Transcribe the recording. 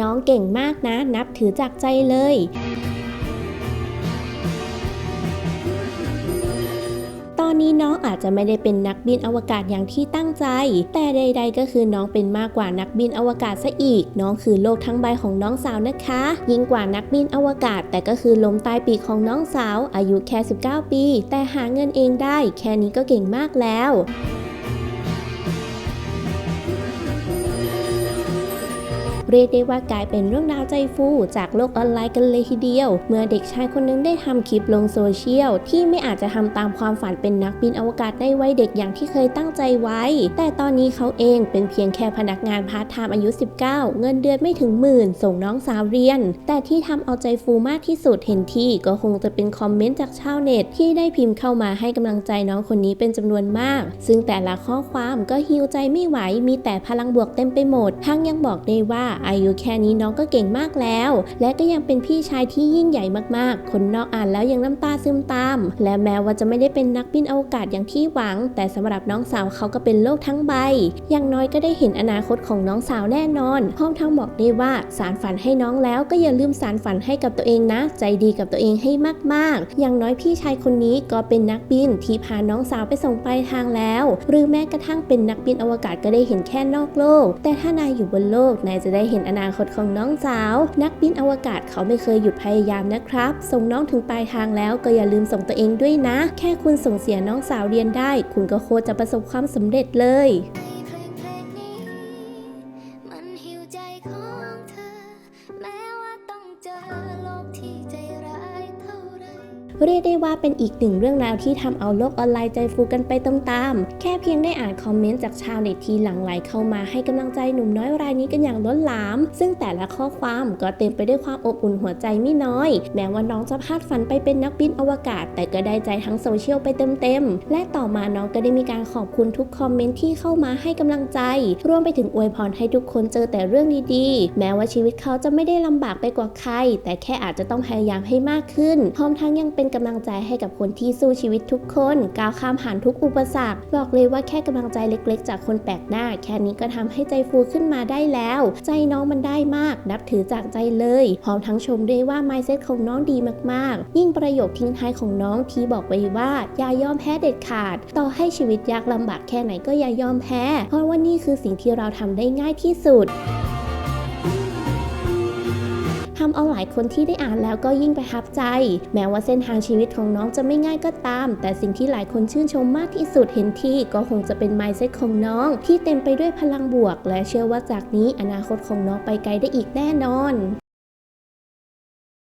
น้องเก่งมากนะ นับถือจากใจเลย ตอนนี้น้องอาจจะไม่ได้เป็นนักบินอวกาศอย่างที่ตั้งใจ แต่ใด ๆ ก็คือน้องเป็นมากกว่านักบินอวกาศซะอีก น้องคือโลกทั้งใบของน้องสาวนะคะ ยิ่งกว่านักบินอวกาศ แต่ก็คือลมใต้ปีกของน้องสาว อายุแค่ 19 ปี แต่หาเงินเองได้ แค่นี้ก็เก่งมากแล้ว เรียกได้ว่ากลายเป็นเรื่องราวใจฟูจากโลกออนไลน์กันเลยทีเดียว เมื่อเด็กชายคนหนึงได้ทำคลิปลงโซเชียล ที่ไม่อาจจะทำตามความฝันเป็นนักบินอวกาศในวัยเด็กอย่างที่เคยตั้งใจไว้ แต่ตอนนี้เขาเองเป็นเพียงแค่พนักงานพาร์ทไทม์อายุ 19 เงินเดือนไม่ถึงหมื่น ส่งน้องสาวเรียน แต่ที่ทำเอาใจฟูมากที่สุดเห็นที่ก็คงจะเป็นคอมเมนต์จากชาวเน็ตที่ได้พิมพ์เข้ามาให้กำลังใจน้องคนนี้เป็นจำนวนมาก ซึ่งแต่ละข้อความก็ฮิวใจไม่ไหวมีแต่พลังบวกเต็มไปหมดทั้งยังบอกได้ว่าอายุแค่นี้น้องก็เก่งมากแล้ว และก็ยังเป็นพี่ชายที่ยิ่งใหญ่มากๆ คนนอกอ่านแล้วยังน้ำตาซึมตาม และแม้ว่าจะไม่ได้เป็นนักบินอวกาศอย่างที่หวัง แต่สำหรับน้องสาวเขาก็เป็นโลกทั้งใบ อย่างน้อยก็ได้เห็นอนาคตของน้องสาวแน่นอนพร้อมทั้งบอกได้ว่าสารฝันให้น้องแล้วก็อย่าลืมสารฝันให้กับตัวเองนะ ใจดีกับตัวเองให้มากๆ อย่างน้อยพี่ชายคนนี้ก็เป็นนักบินที่พาน้องสาวไปส่งปลายทางแล้ว หรือแม้กระทั่งเป็นนักบินอวกาศก็ได้เห็นแค่นอกโลก แต่ถ้านายอยู่บนโลกนายจะได้เห็นอนาคตของน้องสาว นักบินอวกาศเขาไม่เคยหยุดพยายามนะครับ ส่งน้องถึงปลายทางแล้วก็อย่าลืมส่งตัวเองด้วยนะ แค่คุณส่งเสียน้องสาวเรียนได้ คุณก็โคตรจะประสบความสำเร็จเลย เรียกได้ว่าเป็นอีกหนึ่งเรื่องราวที่ทำเอาโลกออนไลน์ใจฟูกันไปตามๆแค่เพียงได้อ่านคอมเมนต์จากชาวเน็ตที่หลั่งไหลเข้ามาให้กำลังใจหนุ่มน้อยรายนี้กันอย่างล้นหลาม ซึ่งแต่ละข้อความก็เต็มไปด้วยความอบอุ่นหัวใจไม่น้อย แม้ว่าน้องจะพลาดฝันไปเป็นนักบินอวกาศ แต่ก็ได้ใจทั้งโซเชียลไปเต็มๆ และต่อมาน้องก็ได้มีการขอบคุณทุกคอมเมนต์ที่เข้ามาให้กำลังใจ รวมไปถึงอวยพรให้ทุกคนเจอแต่เรื่องดีๆ แม้ว่าชีวิตเขาจะไม่ได้ลำบากไปกว่าใคร แต่แค่อาจจะต้องพยายามให้มากขึ้นพร้อมทั้งยังเป็นกำลังใจให้กับคนที่สู้ชีวิตทุกคนก้าวข้ามผ่านทุกอุปสรรค บอกเลยว่าแค่กำลังใจเล็กๆ จากคนแปลกหน้า แค่นี้ก็ทำให้ใจฟูขึ้นมาได้แล้ว ใจน้องมันได้มาก นับถือจากใจเลยพร้อมทั้งชมด้วยว่า mindset ของน้องดีมากๆ ยิ่งประโยคทิ้งท้ายของน้องที่บอกไว้ว่าอย่ายอมแพ้เด็ดขาด ต่อให้ชีวิตยากลำบากแค่ไหนก็อย่ายอมแพ้ เพราะว่านี่คือสิ่งที่เราทำได้ง่ายที่สุด ทำเอาหลายคนที่ได้อ่านแล้วก็ยิ่งประทับใจ แม้ว่าเส้นทางชีวิตของน้องจะไม่ง่ายก็ตาม แต่สิ่งที่หลายคนชื่นชมมากที่สุดเห็นที่ก็คงจะเป็น mindset ของน้อง ที่เต็มไปด้วยพลังบวก และเชื่อว่าจากนี้อนาคตของน้องไปไกลได้อีกแน่นอน